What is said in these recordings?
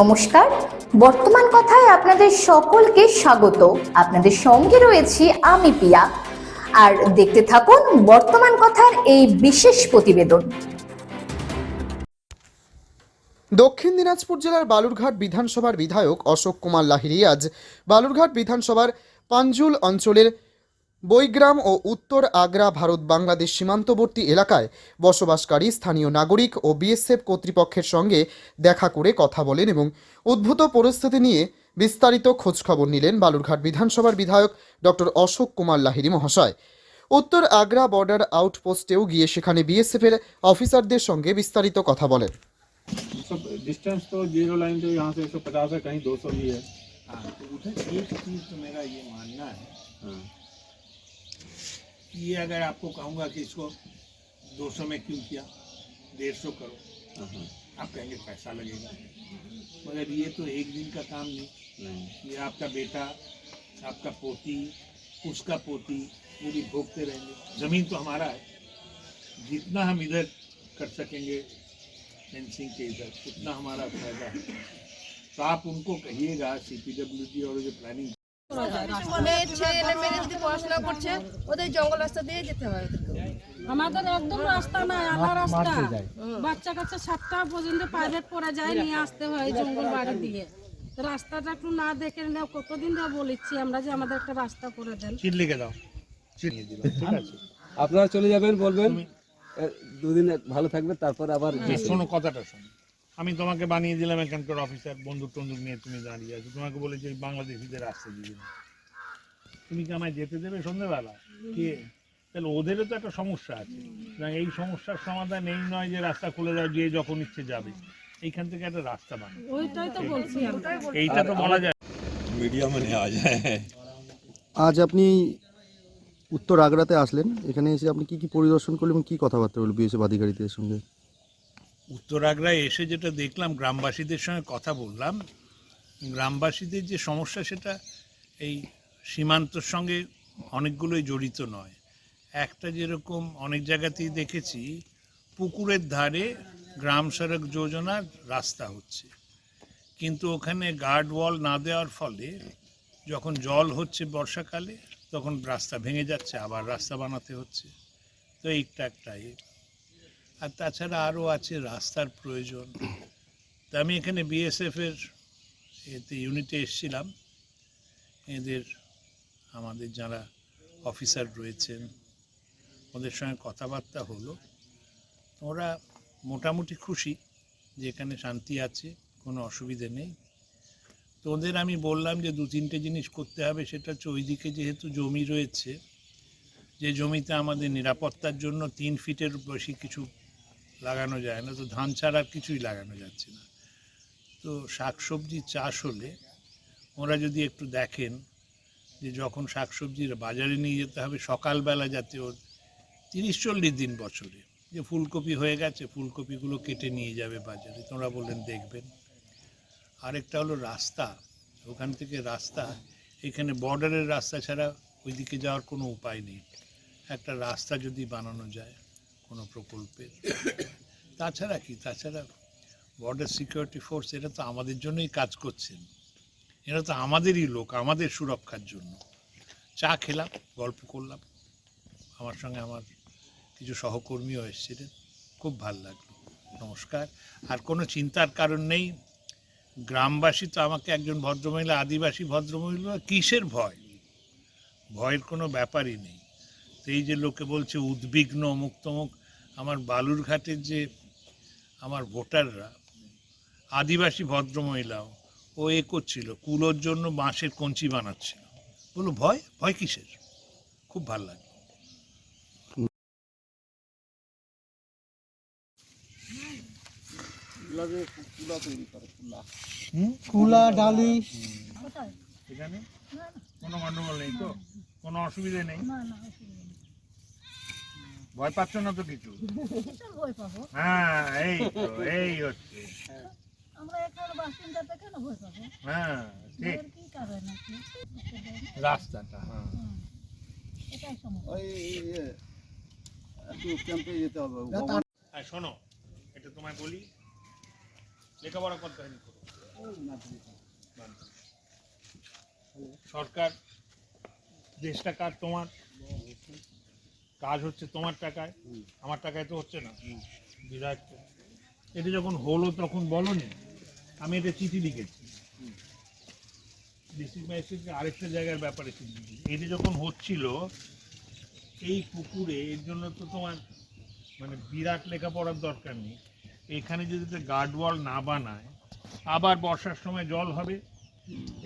নমস্কার। বর্তমান কথায় আপনাদের সকলকে স্বাগত। আপনাদের সঙ্গে রয়েছি আমি পিয়া। আর দেখতে থাকুন বর্তমান কথার এই বিশেষ প্রতিবেদন। দক্ষিণ দিনাজপুর জেলার বালুরঘাট বিধানসভার বিধায়ক অশোক কুমার লাহিড়ী আজ বালুরঘাট বিধানসভার পাঞ্জুল অঞ্চলের বৈগ্রাম ও উত্তর আগ্রা ভারত বাংলাদেশ সীমান্তবর্তী এলাকায় বসবাসকারী স্থানীয় নাগরিক ও বিএসএফ কর্তৃপক্ষের সঙ্গে দেখা করে কথা বলেন এবং উদ্ভূত পরিস্থিতি নিয়ে বিস্তারিত খোঁজখবর নিলেন বালুরঘাট বিধানসভার বিধায়ক ডক্টর অশোক কুমার লাহিড়ী মহাশয় উত্তর আগ্রা বর্ডার আউটপোস্টেও গিয়ে সেখানে বিএসএফের অফিসারদের সঙ্গে বিস্তারিত কথা বলেন सब डिस्टेंस तो जीरो लाइन तो यहाँ से 150 है कहीं 200 भी है हाँ तो उधर एक चीज़ तो मेरा ये मानना है हाँ कि ये अगर आपको कहूँगा कि इसको 200 में क्यों किया? डेढ़ सौ करो। हाँ, हाँ। आप कहेंगे पैसा लगेगा। मगर ये तो एक दिन का काम नहीं। ये आपका बेटा आपका पोती उसका पोती पूरी भोगते रहेंगे। ज़मीन तो हमारा है। जितना हम इधर कर सकेंगे फेंसिंग के इधर उतना हमारा फ़ायदा है। तो आप उनको कहिएगा सी पी डब्ल्यू डी और जो प्लानिंग মেয়ের ছেলে মেয়ে যদি পড়াশোনা করছে ওদের জঙ্গল রাস্তা দিয়ে যেতে হয় ওদেরকে আমাদের একদম রাস্তা। নাই রাস্তা বাচ্চা কাচ্চা সাতটা পর্যন্ত প্রাইভেট পড়া যায় নিয়ে আসতে হয় জঙ্গল বাড়ি দিয়ে। রাস্তাটা একটু না দেখে নিলে কতদিন ধরে বলেছি আমরা যে আমাদের একটা রাস্তা করে দেন। লিখে দাও। আপনারা চলে যাবেন বলবেন। দুদিন ভালো থাকবে তারপর আবার শোনো কথাটা শোনো। আমি তোমাকে বানিয়ে দিলাম এখানকার অফিসার বন্ধু টন্দুক নিয়ে তুমি দাঁড়িয়ে আছো। তোমাকে বলেছি ওই বাংলাদেশিদের আসতে দিবি না। তুমি কি আমায় যেতে দেবে সন্ধ্যেবেলা কে? তাহলে ওদেরও তো একটা সমস্যা আছে। এই সমস্যার সমাধান এই নয় যে রাস্তা খুলে দাও যে যখন ইচ্ছে যাবে। এইখান থেকে একটা রাস্তা বানায় এইটা তো বলা যায়। মিডিয়া মানে আজ। আজ আপনি উত্তর আগ্রাতে আসলেন। এখানে এসে আপনি কি কি পরিদর্শন করলেন কি কথাবার্তা হলো বিএসএফ আধিকারিকদের সঙ্গে? উত্তরাগ্রায় এসে যেটা দেখলাম, গ্রামবাসীদের সঙ্গে কথা বললাম, গ্রামবাসীদের যে সমস্যা সেটা এই সীমান্তর সঙ্গে অনেকগুলোই জড়িত নয় একটা যেরকম অনেক জায়গাতেই দেখেছি, পুকুরের ধারে গ্রাম সড়ক যোজনার রাস্তা হচ্ছে কিন্তু ওখানে গার্ড ওয়াল না দেওয়ার ফলে যখন জল হচ্ছে বর্ষাকালে, তখন রাস্তা ভেঙে যাচ্ছে, আবার রাস্তা বানাতে হচ্ছে তো এইটা একটা এ। আর তাছাড়া আরও আছে রাস্তার প্রয়োজন। তা আমি এখানে বিএসএফের এতে ইউনিটে এসেছিলাম। এদের, আমাদের যারা অফিসার রয়েছেন, ওদের সঙ্গে কথাবার্তা হলো। ওরা মোটামুটি খুশি যে এখানে শান্তি আছে, কোনো অসুবিধে নেই। তো ওদের আমি বললাম যে দু তিনটে জিনিস করতে হবে, সেটা হচ্ছে ওইদিকে যেহেতু জমি রয়েছে, যে জমিতে আমাদের নিরাপত্তার জন্য তিন ফিটের বেশি কিছু লাগানো যায় না, তো ধান ছাড়া আর কিছুই লাগানো যাচ্ছে না। তো শাকসবজি চাষ হলে ওরা যদি একটু দেখেন যে যখন শাকসবজির বাজারে নিয়ে যেতে হবে সকালবেলা যাতে ওর তিরিশ চল্লিশ দিন বছরে, যে ফুলকপি হয়ে গেছে ফুলকপিগুলো কেটে নিয়ে যাবে বাজারে, তোমরা বললেন দেখবেন। আরেকটা হলো রাস্তা, ওখান থেকে রাস্তা, এখানে বর্ডারের রাস্তা ছাড়া ওইদিকে যাওয়ার কোনো উপায় নেই। একটা রাস্তা যদি বানানো যায় কোনো প্রকল্পের। তাছাড়া কি? তাছাড়া বর্ডার সিকিউরিটি ফোর্স এরা তো আমাদের জন্যই কাজ করছেন। এরা তো আমাদেরই লোক, আমাদের সুরক্ষার জন্য। চা খেলাম, গল্প করলাম। আমার সঙ্গে আমার কিছু সহকর্মীও এসেছিলেন। খুব ভালো লাগল। নমস্কার। আর কোনো চিন্তার কারণ নেই? গ্রামবাসী তো আমাকে একজন ভদ্রমহিলা, আদিবাসী ভদ্রমহিলা, কিসের ভয়? ভয়ের কোনো ব্যাপারই নেই। তো এই যে লোকে বলছে, উদ্বিগ্ন মুক্তমুখ আমার বালুরঘাটের যে আমার ভোটাররা আদিবাসী ভদ্রমহিলাও ও এ করছিল কুলোর জন্য বাঁশের কঞ্চি বানাচ্ছিল বলো ভয়? ভয় কিসের? খুব ভালো লাগে কুলা ডালি। এখানে? কোনো গন্ডগোল নেই তো? কোনো অসুবিধা নেই? ভয় পাচ্ছ না তো কিছু? হ্যাঁ এই তো এই হচ্ছে। হ্যাঁ ঠিক। কি কারণ? আছে রাস্তাটা হ্যাঁ। আর শোনো এটা তোমায় বলি লেখাপড়া করতে হয়নি সরকার দেশটা কার তোমার? কাজ হচ্ছে তোমার টাকায় আমার টাকায় তো হচ্ছে না। বিরাট। এটা যখন হলো তখন বলনি আমি এটা চিঠি লিখেছি। ডিস্ট্রিক্ট ম্যাজিস্ট্রেটকে আরেকটা জায়গার ব্যাপারে চিঠি এটা যখন হচ্ছিল এই পুকুরে এর জন্য তো তোমার মানে বিরাট লেখাপড়ার দরকার নেই। এখানে যদি গার্ড ওয়াল না বানায় আবার বর্ষার সময় জল হবে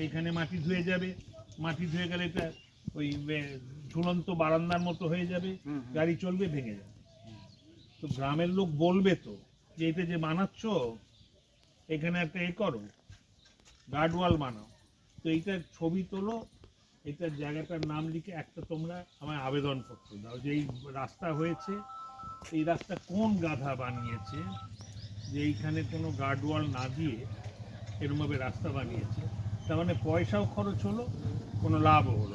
এইখানে মাটি ধুয়ে যাবে। মাটি ধুয়ে গেলে এটা ওই ঝুলন্ত বারান্দার মতো হয়ে যাবে গাড়ি চলবে ভেঙে যাবে। তো গ্রামের লোক বলবে তো যে এটা যে বানাচ্ছ এখানে একটা এ করো গার্ডওয়াল বানাও। তো এইটার ছবি তোলো এটার জায়গাটার নাম লিখে একটা তোমরা আমায় আবেদন করতে দাও যে এই রাস্তা হয়েছে এই রাস্তা কোন গাধা বানিয়েছে যে এইখানে কোনো গার্ডওয়াল না দিয়ে এরমভাবে রাস্তা বানিয়েছে। তার মানে পয়সাও খরচ হলো কোনো লাভও হলো